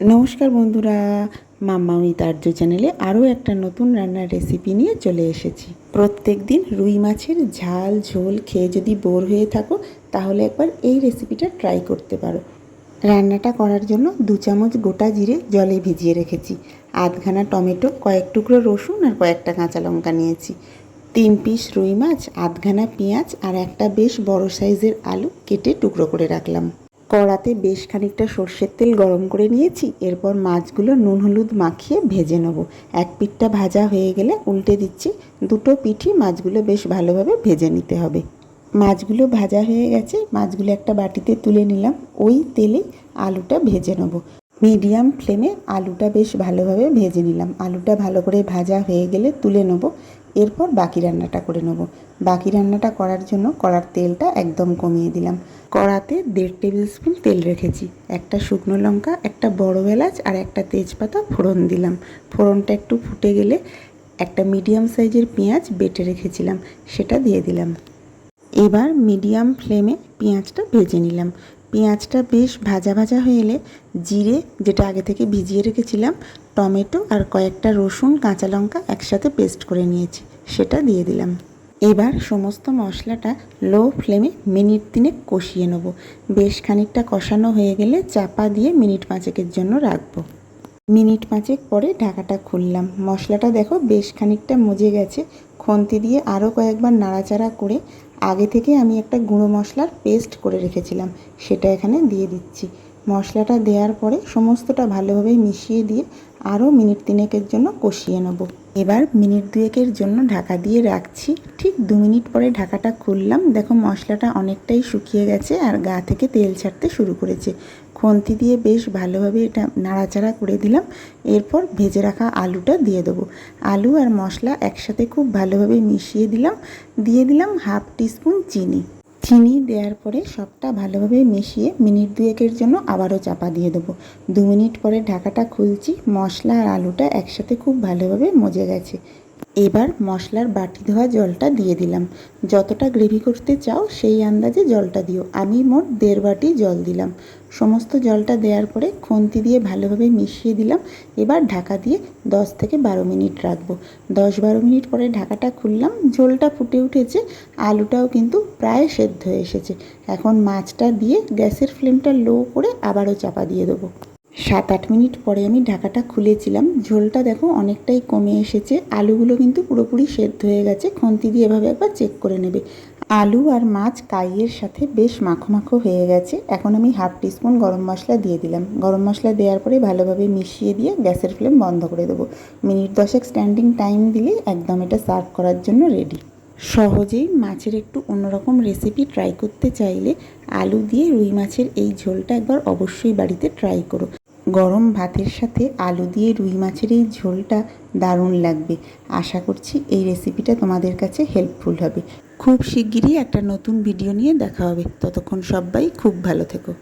নমস্কার বন্ধুরা মাম্মা উইথ চ্যানেলে আরও একটা নতুন রান্নার রেসিপি নিয়ে চলে এসেছি। প্রত্যেক দিন রুই মাছের ঝাল, ঝোল খেয়ে যদি বোর হয়ে থাকো, তাহলে একবার এই রেসিপিটা ট্রাই করতে পারো। রান্নাটা করার জন্য দু চামচ গোটা জিরে জলে ভিজিয়ে রেখেছি। আধখানা টমেটো, কয়েক টুকরো রসুন আর কয়েকটা কাঁচা লঙ্কা নিয়েছি। তিন পিস রুই মাছ, আধখানা পেঁয়াজ আর একটা বেশ বড় সাইজের আলু কেটে টুকরো করে রাখলাম। কড়াতে বেশ খানিকটা সর্ষের তেল গরম করে নিয়েছি, এরপর মাছগুলো নুন হলুদ মাখিয়ে ভেজে নেব। এক পিঠটা ভাজা হয়ে গেলে উল্টে দিচ্ছি, দুটো পিঠি মাছগুলো বেশ ভালোভাবে ভেজে নিতে হবে। মাছগুলো ভাজা হয়ে গেছে, মাছগুলো একটা বাটিতে তুলে নিলাম, ওই তেলে আলুটা ভেজে নেব। মিডিয়াম ফ্লেমে আলুটা বেশ ভালোভাবে ভেজে নিলাম, আলুটা ভালো করে ভাজা হয়ে গেলে তুলে নেব। এরপর বাকি রান্নাটা করে নেব। বাকি রান্নাটা করার জন্য কড়ার তেলটা একদম কমিয়ে দিলাম। কড়াতে দেড় টেবিল স্পুন তেল রেখেছি। একটা শুকনো লঙ্কা, একটা বড় এলাচ আর একটা তেজপাতা ফোড়ন দিলাম। ফোড়নটা একটু ফুটে গেলে একটা মিডিয়াম সাইজের পেঁয়াজ বেটে রেখেছিলাম। সেটা দিয়ে দিলাম। এবার মিডিয়াম ফ্লেমে পেঁয়াজটা ভেজে নিলাম। পেঁয়াজটা বেশ ভাজা ভাজা হয়ে এলে জিরে, যেটা আগে থেকে ভিজিয়ে রেখেছিলাম, টমেটো আর কয়েকটা রসুন, কাঁচা লঙ্কা একসাথে পেস্ট করে নিয়েছি। সেটা দিয়ে দিলাম। এবার সমস্ত মশলাটা লো ফ্লেমে মিনিট তিনেক কষিয়ে নেব। বেশ খানিকটা কষানো হয়ে গেলে চাপা দিয়ে মিনিট পাঁচেকের জন্য রাখব। মিনিট পাঁচেক পরে ঢাকাটা খুললাম। মশলাটা দেখো বেশ খানিকটা মজে গেছে। খন্তি দিয়ে আরও কয়েকবার নাড়াচাড়া করে আগে থেকে আমি একটা গুঁড়ো মশলার পেস্ট করে রেখেছিলাম, সেটা এখানে দিয়ে দিচ্ছি। মশলাটা দেওয়ার পরে সমস্তটা ভালোভাবে মিশিয়ে দিয়ে আরও মিনিট তিনেকের জন্য কষিয়ে নেব। এবার মিনিট দুয়েকের জন্য ঢাকা দিয়ে রাখছি। ঠিক দু মিনিট পরে ঢাকাটা খুললাম। দেখো মশলাটা অনেকটাই শুকিয়ে গেছে আর গা থেকে তেল ছাড়তে শুরু করেছে। খন্তি দিয়ে বেশ ভালোভাবে এটা নাড়াচাড়া করে দিলাম। এরপর ভেজে রাখা আলুটা দিয়ে দেবো। আলু আর মশলা একসাথে খুব ভালোভাবে মিশিয়ে দিলাম। দিয়ে দিলাম হাফ টিস্পুন চিনি। চিনি দেওয়ার পরে সবটা ভালোভাবে মিশিয়ে মিনিট দুয়েকের জন্য আবারও চাপা দিয়ে দেবো। দু মিনিট পরে ঢাকাটা খুলছি, মশলা আর আলুটা একসাথে খুব ভালোভাবে মজে গেছে। এবার মশলার বাটি ধোয়া জলটা দিয়ে দিলাম। যতটা গ্রেভি করতে চাও সেই আন্দাজে জলটা দিও। আমি মোট দেড় বাটি জল দিলাম। সমস্ত জলটা দেওয়ার পরে খন্তি দিয়ে ভালোভাবে মিশিয়ে দিলাম। এবার ঢাকা দিয়ে দশ থেকে বারো মিনিট রাখব। দশ বারো মিনিট পরে ঢাকাটা খুললাম। ঝোলটা ফুটে উঠেছে। আলুটাও কিন্তু প্রায় সেদ্ধ হয়ে এসেছে। এখন মাছটা দিয়ে গ্যাসের ফ্লেমটা লো করে আবারও চাপা দিয়ে দেবো। সাত আট মিনিট পরে আমি ঢাকাটা খুলেছিলাম। ঝোলটা দেখো অনেকটাই কমে এসেছে। আলুগুলো কিন্তু পুরোপুরি সেদ্ধ হয়ে গেছে। খন্তি দিয়ে এভাবে একবার চেক করে নেবে। আলু আর মাছ কাইয়ের সাথে বেশ মাখো মাখো হয়ে গেছে। এখন আমি হাফ টিস্পুন গরম মশলা দিয়ে দিলাম। গরম মশলা দেওয়ার পরে ভালোভাবে মিশিয়ে দিয়ে গ্যাসের ফ্লেম বন্ধ করে দেবো। মিনিট দশেক স্ট্যান্ডিং টাইম দিলে একদম এটা সার্ভ করার জন্য রেডি। সহজেই মাছের একটু অন্যরকম রেসিপি ট্রাই করতে চাইলে আলু দিয়ে রুই মাছের এই ঝোলটা একবার অবশ্যই বাড়িতে ট্রাই করো। গরম ভাতের সাথে আলু দিয়ে রুই মাছের এই ঝোলটা দারুণ লাগবে। আশা করছি এই রেসিপিটা তোমাদের কাছে হেল্পফুল হবে। খুব শিগগিরই একটা নতুন ভিডিও নিয়ে দেখা হবে। ততক্ষণ সবাই খুব ভালো থেকো।